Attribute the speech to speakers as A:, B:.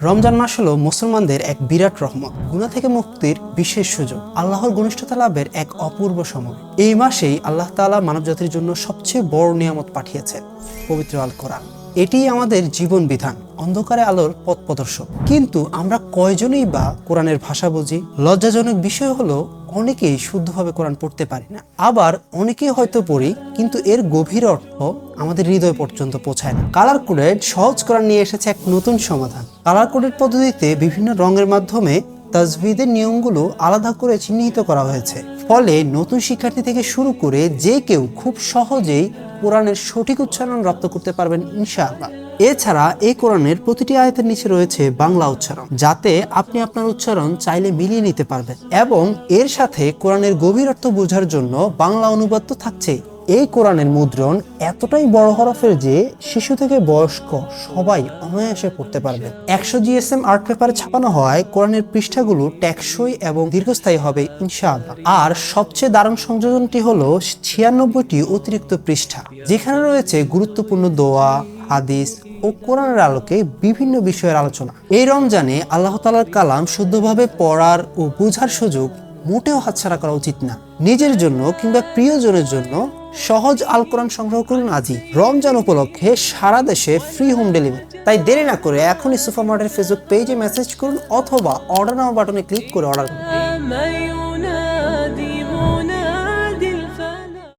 A: রমজান মাস হলো মুসলমানদের এক বিরাট রহমত গুণা থেকে মুক্তির বিশেষ সুযোগ, আল্লাহর ঘনিষ্ঠতা লাভের এক অপূর্ব সময়। এই মাসেই আল্লাহ তাআলা মানবজাতির জন্য সবচেয়ে বড় নিয়ামত পাঠিয়েছেন, পবিত্র আল কোরআন। এটি আমাদের জীবন বিধান, অন্ধকারে আলোর পথ প্রদর্শক। কিন্তু আমরা কয়জনই বা কোরআনের ভাষা বুঝি? লজ্জাজনক বিষয় হলো, অনেকেই শুদ্ধভাবে কোরআন পড়তে পারি না। আবার অনেকেই হয়তো পড়ি, কিন্তু এর গভীর অর্থ আমাদের হৃদয় পর্যন্ত পৌঁছায় না। কালার কোডেড সহজ কোরআন নিয়ে এসেছে এক নতুন সমাধান। কালার কোডেড পদ্ধতিতে বিভিন্ন রঙের মাধ্যমে তাজভিদের নিয়মগুলো আলাদা করে চিহ্নিত করা হয়েছে। ফলে নতুন শিক্ষার্থী থেকে শুরু করে যে কেউ খুব সহজেই কোরআনের সঠিক উচ্চারণ রপ্ত করতে পারবেন ইনশাআল্লাহ। এছাড়া এই কোরআনের প্রতিটি আয়াতের নিচে রয়েছে বাংলা উচ্চারণ, যাতে আপনি আপনার উচ্চারণ চাইলে মিলিয়ে নিতে পারবেন এবং এর সাথে কোরআনের গভীর অর্থ বোঝার জন্য বাংলা অনুবাদ তো থাকছেই। এই কোরআনের মুদ্রণ এতটাই বড় হরফের যে শিশু থেকে বয়স্ক সবাই অনায়াসে পড়তে পারবে। একশো জিএসএম আর্ট পেপারে ছাপানো হয়, কোরআনের পৃষ্ঠাগুলো টেকসই এবং দীর্ঘস্থায়ী হবে ইনশাআল্লাহ। আর সবচেয়ে দারুণ সংযোজনটি হলো ছিয়ানব্বইটি অতিরিক্ত পৃষ্ঠা, যেখানে রয়েছে গুরুত্বপূর্ণ দোয়া, হাদিস ও কোরআনের আলোকে বিভিন্ন বিষয়ের আলোচনা। এই রমজানে আল্লাহ তালার কালাম শুদ্ধভাবে পড়ার ও বোঝার সুযোগ মোটেও হাতছাড়া করা উচিত না। নিজের জন্য কিংবা প্রিয়জনের জন্য সহজ আল কোরআন সংগ্রহ করুন আজই। রমজান উপলক্ষে সারা দেশে ফ্রি হোম ডেলিভারি তাই দেরি না করে এখনই সুপার মার্টের ফেসবুক পেজে মেসেজ করুন অথবা অর্ডার নাও বাটনে ক্লিক করে অর্ডার করুন।